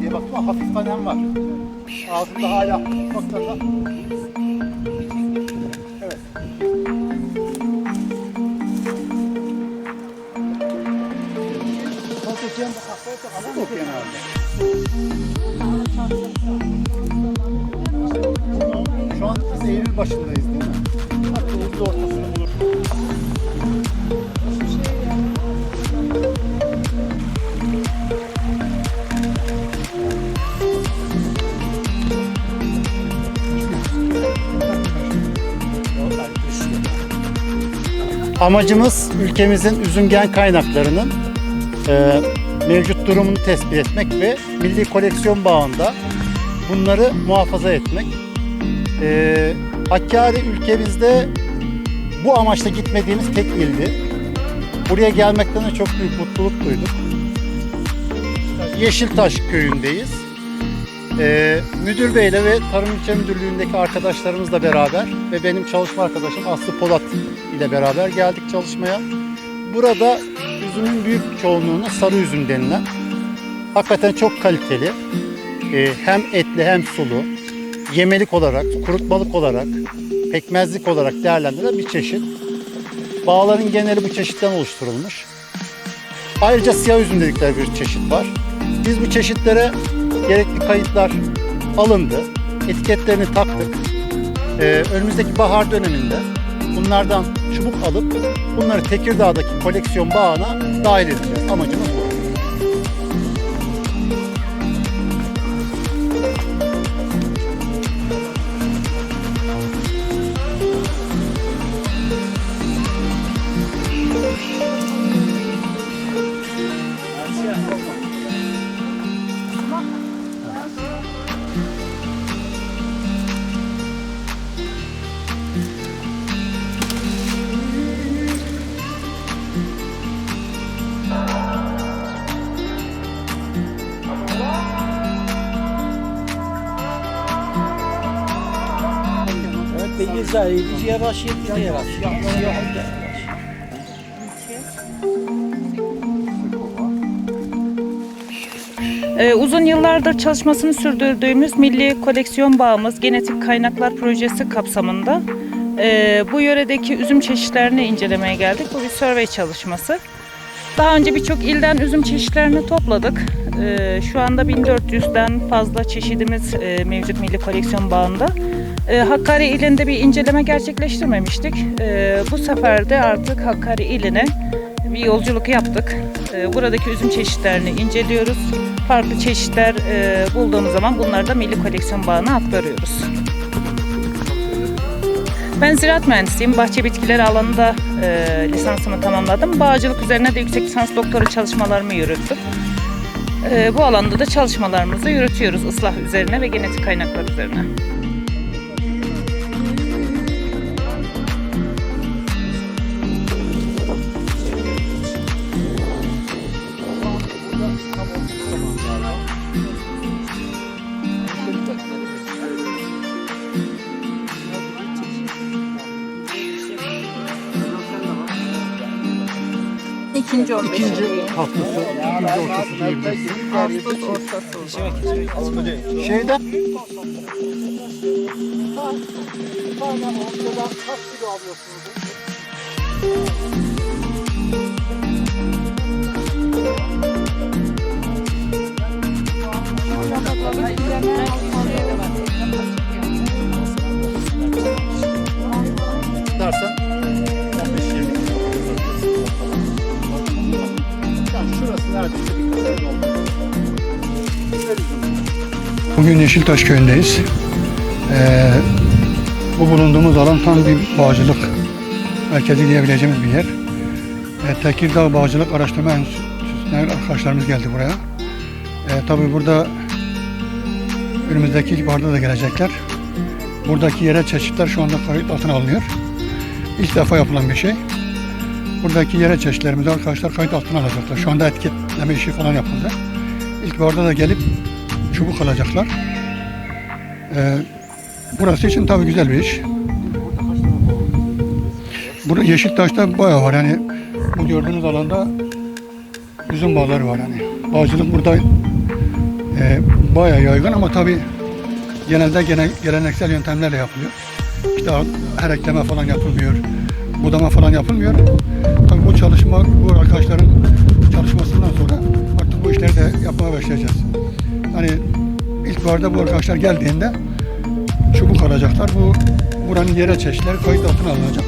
diye baktım ama hafif kanem var. Ağzımda hala noktada. Evet. Son seçiyen bu haftaya çok adam okuyan herhalde. Şu an biz Eylül başındayız değil mi? Hatta Uğurlu ortasında. Amacımız ülkemizin üzüm gen kaynaklarının e, mevcut durumunu tespit etmek ve milli koleksiyon bağında bunları muhafaza etmek. E, Hakkari ülkemizde bu amaçla gitmediğimiz tek ildi. Buraya gelmekten de çok büyük mutluluk duyduk. Yeşiltaş köyündeyiz. Ee, müdür beyle ve Tarım İlçe Müdürlüğü'ndeki arkadaşlarımızla beraber ve benim çalışma arkadaşım Aslı Polat ile beraber geldik çalışmaya. Burada üzümün büyük çoğunluğuna sarı üzüm denilen hakikaten çok kaliteli e, hem etli hem sulu yemelik olarak, kurutmalık olarak, pekmezlik olarak değerlendirilen bir çeşit. Bağların geneli bu çeşitten oluşturulmuş. Ayrıca siyah üzüm dedikleri bir çeşit var. Biz bu çeşitlere gerekli kayıtlar alındı. Etiketlerini taktık. Ee, önümüzdeki bahar döneminde bunlardan çubuk alıp bunları Tekirdağ'daki koleksiyon bağına dahil edeceğiz. Amacımız bu. Yavaş yavaş yavaş. Yavaş yavaş. Ee, uzun yıllardır çalışmasını sürdürdüğümüz Milli Koleksiyon Bağımız Genetik Kaynaklar Projesi kapsamında e, bu yöredeki üzüm çeşitlerini incelemeye geldik. Bu bir survey çalışması. Daha önce birçok ilden üzüm çeşitlerini topladık. Ee, şu anda 1400'den fazla çeşidimiz e, mevcut Milli Koleksiyon Bağı'nda. Ee, Hakkari ilinde bir inceleme gerçekleştirmemiştik. Ee, bu sefer de artık Hakkari iline bir yolculuk yaptık. Ee, buradaki üzüm çeşitlerini inceliyoruz. Farklı çeşitler e, bulduğumuz zaman bunları da Milli Koleksiyon Bağı'na aktarıyoruz. Ben ziraat mühendisiyim. Bahçe bitkileri alanında e, lisansımı tamamladım. Bağcılık üzerine de yüksek lisans doktora çalışmalarımı yürüttüm. E, bu alanda da çalışmalarımızı yürütüyoruz. ıslah üzerine ve genetik kaynaklar üzerine. İkinci 15 İkinci haftası, ikinci ortası diyebiliriz. Ağustos ortası. Şeyden Pardon, ortadan kaç kilo alıyorsunuz? dersen Bugün Yeşiltaş köyündeyiz. Ee, bu bulunduğumuz alan tam bir bağcılık merkezi diyebileceğimiz bir yer. Ee, Tekirdağ Bağcılık Araştırma Enstitüsü'nden arkadaşlarımız geldi buraya. Ee, tabii burada önümüzdeki ilkbaharda da gelecekler. Buradaki yerel çeşitler şu anda kayıt altına alınıyor. İlk defa yapılan bir şey. Buradaki yerel çeşitlerimizi arkadaşlar kayıt altına alacaklar. Şu anda etiketleme işi falan yapıldı. İlkbaharda da gelip çubuk alacaklar. Ee, burası için tabii güzel bir iş. Burada Yeşiltaş'ta bayağı var yani bu gördüğünüz alanda üzüm bağları var yani. Bağcılık burada e, bayağı yaygın ama tabii genelde gene, geleneksel yöntemlerle yapılıyor. İşte her ekleme falan yapılmıyor. Budama falan yapılmıyor. Tabii bu çalışma, bu arkadaşların çalışmasından sonra artık bu işleri de yapmaya başlayacağız. Hani ilkbaharda bu arkadaşlar geldiğinde çubuk alacaklar. Bu buranın yere çeşitleri kayıt altına alınacak.